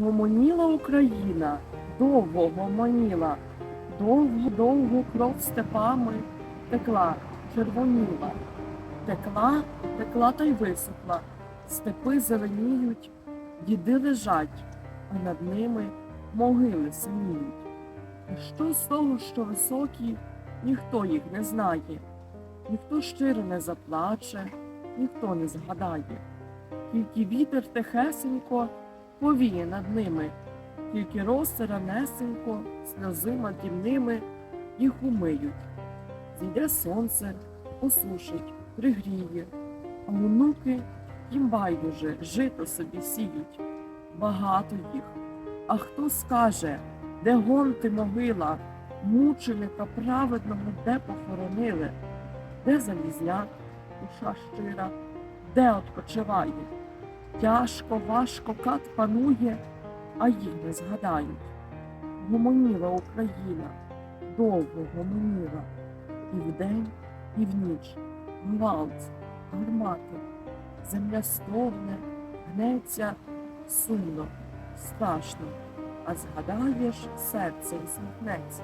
Гомоніла Україна, довго гомоніла, довго-довго кров степами текла, червоніла. Текла, текла та й висохла, степи зеленіють, діди лежать, а над ними могили синіють. І що з того, що високі, ніхто їх не знає, ніхто щиро не заплаче, ніхто не згадає. Тільки вітер тихесенько повіє над ними, тільки роси ранесенько, сльозима тімними їх умиють. Зійде сонце, осушить, пригріє, а онуки їм байдуже жито собі сіють. Багато їх. А хто скаже, де гонти могила, мученика праведного де похоронили, де залізняк, душа щира, де odpoчиває? Тяжко, важко кат панує, а їх не згадають. Гомоніла Україна, довго гомоніла, і вдень, і в ніч, гвалт, гармати, земля стогне, гнеться, сумно, страшно, а згадаєш, серце усміхнеться.